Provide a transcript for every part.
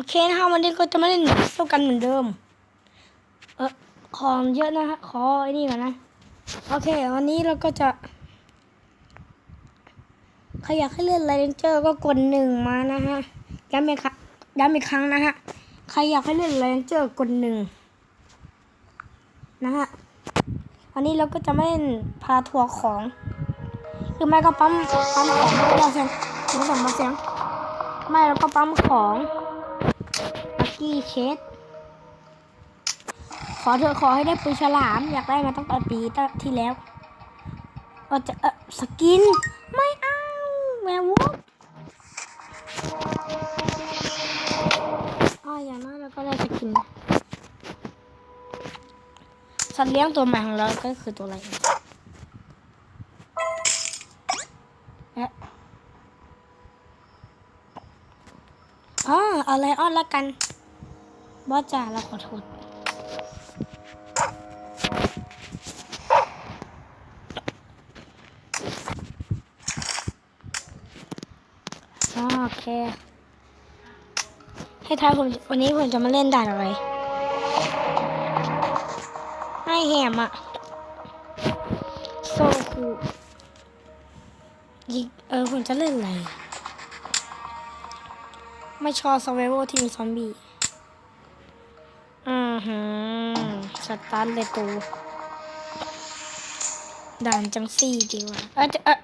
โอเคนะคะวันนี้ก็จะไม่เล่นเท่ากันเหมือนเดิม เออของเยอะนะฮะขอไอ้นี่ก่อนนะ โอเค วันนี้เราก็จะใครอยากให้เล่นไรเดนเจอร์ก็กดหนึ่งมานะฮะย้ำอีกครั้งย้ำอีกครั้งนะฮะใครอยากให้เล่นไรเดนเจอร์กดหนึ่งนะฮะวันนี้เราก็จะไม่เล่นพาทัวร์ของคือไม่ก็ปั๊มปั๊มของไม่ได้เสียงไม่ส่งมาเสียงไม่แล้วก็ปั๊มของ กี้เชดขอเถอขอให้ได้ปืนฉลาม อยากได้มาตั้งแต่ปีที่แล้วว่าจะเออสกิน ไม่เอาแมววุบอ๋ออย่างนั้นเราก็ได้สกินสัตว์เลี้ยงตัวใหม่ของเราก็คือตัวอะไรอ๋ออาไลออนล้วกัน บอสจ่าเราขอโทษโอเค ให้ทายผมวันนี้ผมจะมาเล่นด่านอะไรให้แฮมอะโซคูยิงเออผมจะเล่นอะไรไม่ชอบ s u r v i v a l ที่มีซอมบี้ อือหือสตาร์ทเลยตูด่านจังซี่ดีกว่าเออจะเออ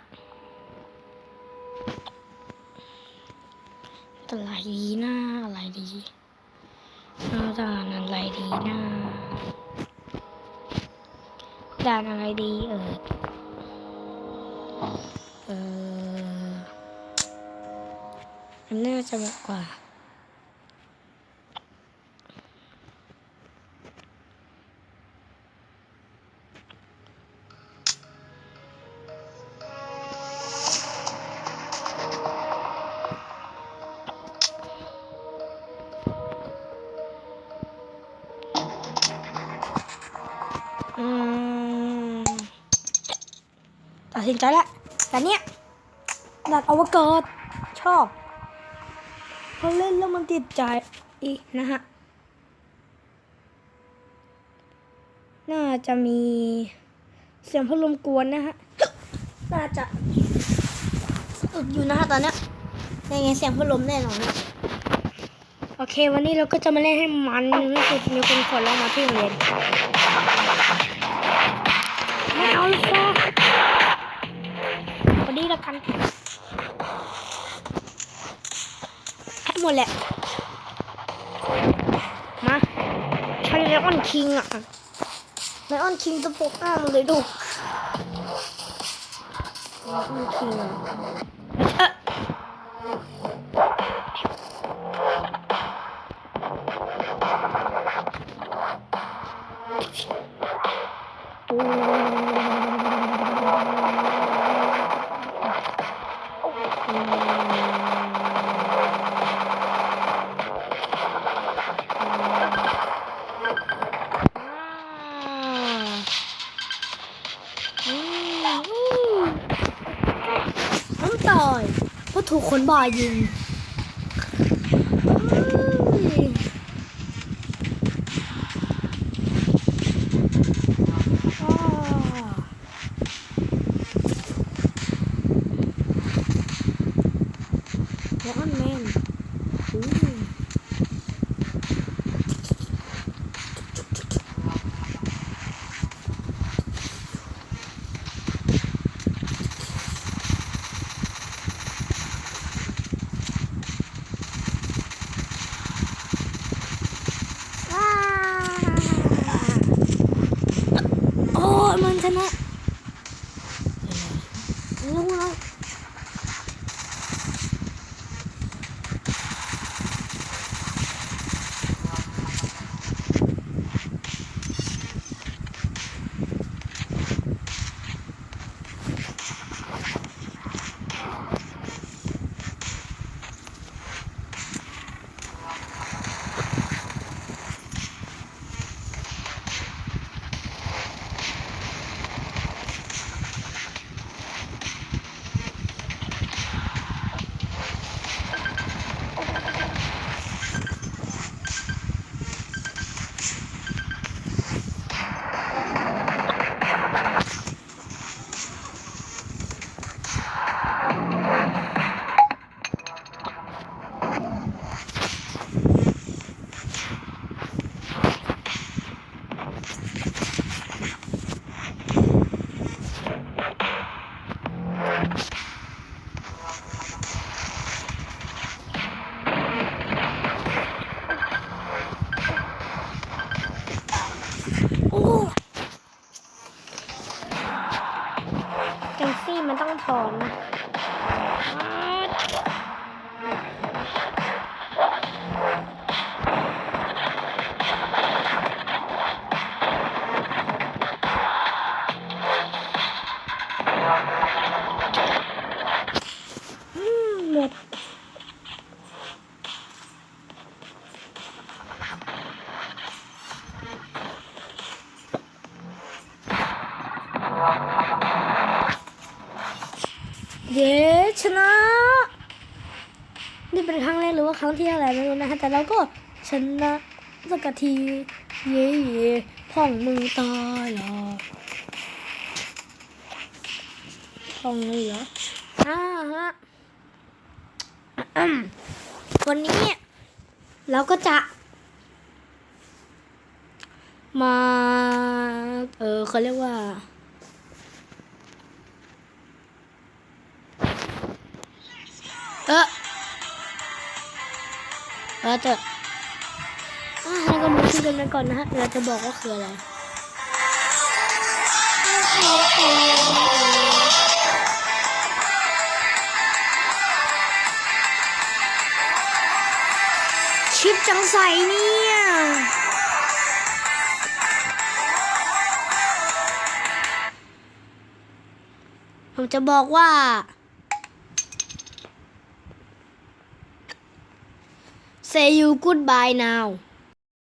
อะไรดีนะอะไรดีเอาด่านอะไรดีนะด่านอะไรดีเออเออมันน่าจะเหมาะกว่า ตัดสินใจแล้วแต่เนี้ยดัดอวกาศชอบพอเล่นแล้วมันติดใจอีกนะฮะ น่าจะมีเสียงพัดลมกวนนะฮะ น่าจะอึดอยู่นะฮะตอนเนี้ยยังไงเสียงพัดลมแน่นอนนะโอเค วันนี้เราก็จะมาเล่นให้มันที่สุดมีคนขอร้องมาที่โรงเรียนไม่เอาเลย ค่ะวันนี้ละกันให้หมดแหละ มาใช้ไลออนคิงอะไลออนคิงจะปกหน้ามันเลยดูไลออนคิง น้ำต่อยเพราะถูกคนบ่ายิงอุ้ยอ้าวไลออนแมนอู้ว้าว โอ้ยมันชนะล เย้ชนะ นี่เป็นครั้งแรกหรือว่าครั้งที่อะไรไม่รู้นะฮะแต่เราก็ชนะสักทีเย้เย่พ่องมือตายหรอพ่องเลยเหรออ่าฮะวันนี้เราก็จะ มา เออเขาเรียกว่า เออเออแต่อะให้ก็มาคุยกันก่อนนะฮะเราจะบอกว่าคืออะไรชิปจังใสเนี่ยผมจะบอกว่า say you goodbye now